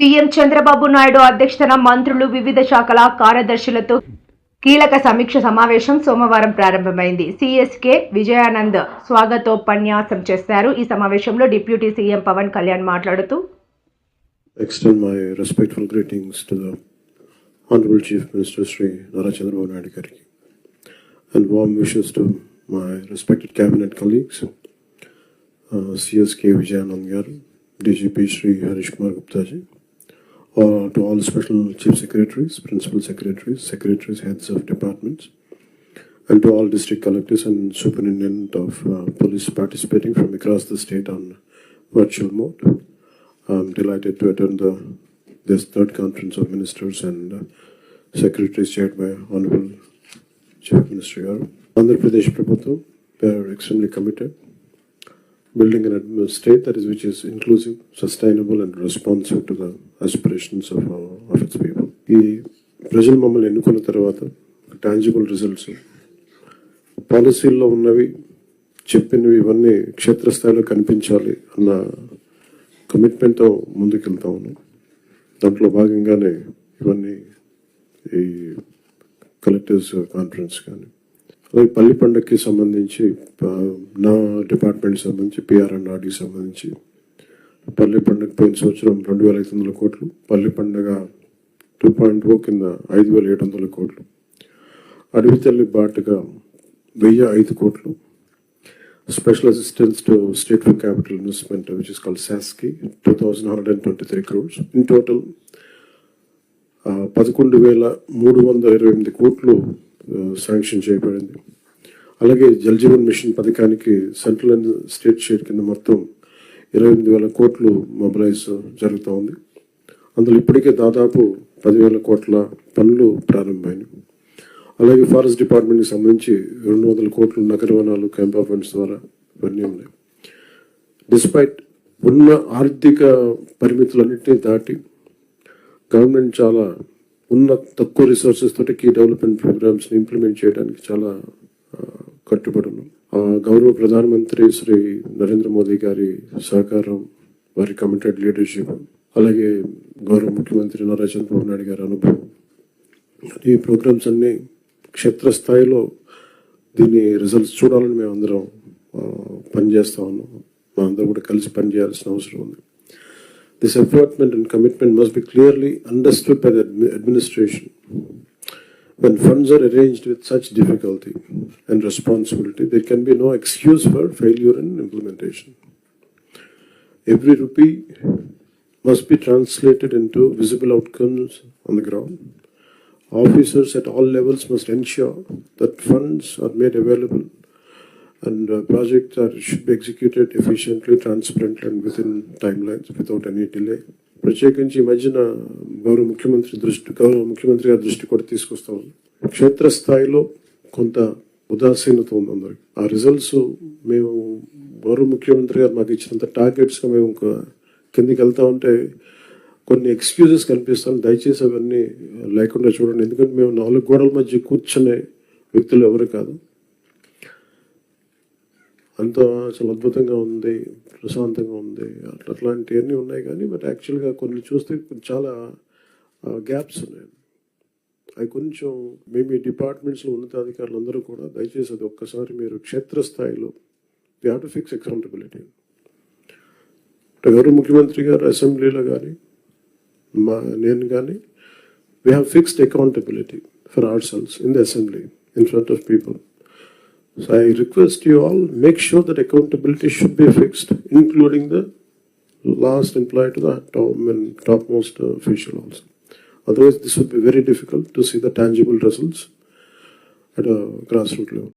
CM Chandrababu Naidu అధ్యక్షతన మంత్రులు వివిధ శాఖల కార్యదర్శులతో కీలక సమీక్ష సమావేశం సోమవారం ప్రారంభమైంది. సిఎస్కే విజయానంద్ స్వాగతోపన్యాసం చేశారు. ఈ సమావేశంలో డిప్యూటీ సీఎం పవన్ కళ్యాణ్ మాట్లాడుతూ extend my respectful greetings to the honourable chief minister Shri Nara Chandrababu Naidu గారికి. And warm wishes to my respected cabinet colleagues CSK Vijayanand గారు DGP Shri Harish Kumar Guptaji or to all special chief secretaries, principal secretaries, secretaries, heads of departments, and to all district collectors and superintendent of uh, police participating from across the state on virtual mode. I'm delighted to attend the, this third conference of ministers and uh, secretaries chaired by Honorable Chief Minister Garu. Andhra Pradesh Prabhutam, they are extremely committed building an state that is which is inclusive, sustainable and responsive to the aspirations of, uh, of its people. ఈ ప్రజలు మమ్మల్ని ఎన్నుకున్న తర్వాత tangible results పాలసీల్లో ఉన్నవి చెప్పినవి ఇవన్నీ క్షేత్రస్థాయిలో కనిపించాలి అన్న కమిట్మెంట్తో ముందుకెళ్తా ఉన్నాం దాంట్లో భాగంగానే ఇవన్నీ ఈ కలెక్టివ్స్ కాన్ఫరెన్స్ కానీ పల్లి పండుగకి సంబంధించి నా డిపార్ట్మెంట్ సంబంధించి పిఆర్ అండ్ ఆర్డీ సంబంధించి పల్లి పండుగ పోయిన సంవత్సరం రెండు వేల ఐదు వందల కోట్లు పల్లి పండుగ టూ పాయింట్ ఓ కింద ఐదు వేల ఏడు వందల కోట్లు అడవి తల్లి బాటుగా వెయ్యి ఐదు కోట్లు special assistance to state for capital investment which is called శాస్కి two thousand hundred and twenty three crores in total పదకొండు వేల మూడు వందల ఇరవై ఎనిమిది కోట్లు శాంక్షన్ చేయబడింది. అలాగే జల్ జీవన్ మిషన్ పథకానికి సెంట్రల్ అండ్ స్టేట్ షేర్ కింద మొత్తం ఇరవై ఎనిమిది వేల కోట్లు మొబిలైజ్ జరుగుతూ ఉంది. అందులో ఇప్పటికే దాదాపు పదివేల కోట్ల పనులు ప్రారంభమైనవి. అలాగే ఫారెస్ట్ డిపార్ట్మెంట్కి సంబంధించి రెండు వందల కోట్లు నగర వనాలు క్యాంపా ఫండ్స్ ద్వారా ఇవన్నీ ఉన్నాయి. డిస్పైట్ ఉన్న ఆర్థిక పరిమితులన్నింటినీ దాటి గవర్నమెంట్ చాలా ఉన్న తక్కువ రిసోర్సెస్ తోటి కీ డెవలప్మెంట్ ప్రోగ్రామ్స్ ఇంప్లిమెంట్ చేయడానికి చాలా కట్టుబడి ఉన్నాం ఆ, గౌరవ ప్రధానమంత్రి శ్రీ నరేంద్ర మోదీ గారి సహకారం వారి కమిటెడ్ లీడర్షిప్ అలాగే గౌరవ ముఖ్యమంత్రి నారా చంద్రబాబు నాయుడు గారి అనుభవం. ఈ ప్రోగ్రామ్స్ అన్నీ క్షేత్రస్థాయిలో దీని రిజల్ట్స్ చూడాలని మేము అందరం పనిచేస్తా ఉన్నాం. మా అందరం కూడా కలిసి పనిచేయాల్సిన అవసరం ఉంది. This effort and commitment must be clearly understood by the administration. When funds are arranged with such difficulty and responsibility, there can be no excuse for failure in implementation. Every rupee must be translated into visible outcomes on the ground. Officers at all levels must ensure that funds are made available and uh, projects are, should be executed efficiently, transparently and within timelines without any delay. ప్రత్యేకించి ఈ మధ్యన గౌరవ ముఖ్యమంత్రి దృష్టి గౌరవ ముఖ్యమంత్రి గారి దృష్టి కూడా తీసుకొస్తా. క్షేత్రస్థాయిలో కొంత ఉదాసీనత ఉంది అందరికి. ఆ రిజల్ట్స్ మేము గౌరవ ముఖ్యమంత్రి గారు మాకు ఇచ్చినంత టార్గెట్స్గా మేము కిందికి వెళ్తా ఉంటే కొన్ని ఎక్స్క్యూజెస్ కనిపిస్తాను దయచేసి అవన్నీ లేకుండా చూడండి. ఎందుకంటే మేము నాలుగు గోడల మధ్య కూర్చునే వ్యక్తులు ఎవరు కాదు. అంత చాలా అద్భుతంగా ఉంది ప్రశాంతంగా ఉంది. అట్లా అట్లాంటివన్నీ ఉన్నాయి కానీ బట్ యాక్చువల్గా కొన్ని చూస్తే చాలా గ్యాప్స్ ఉన్నాయి. అవి కొంచెం మేము ఈ డిపార్ట్మెంట్స్లో ఉన్నతాధికారులు అందరూ కూడా దయచేసి అది ఒక్కసారి మీరు క్షేత్రస్థాయిలో we have to fix accountability గౌరవ ముఖ్యమంత్రి గారు అసెంబ్లీలో కానీ మా నేను కానీ we have fixed accountability for our selves in the assembly in front of people So I request you all, make sure that accountability should be fixed, including the last employee to the top and topmost official also. Otherwise, this would be very difficult to see the tangible results at a grassroots level.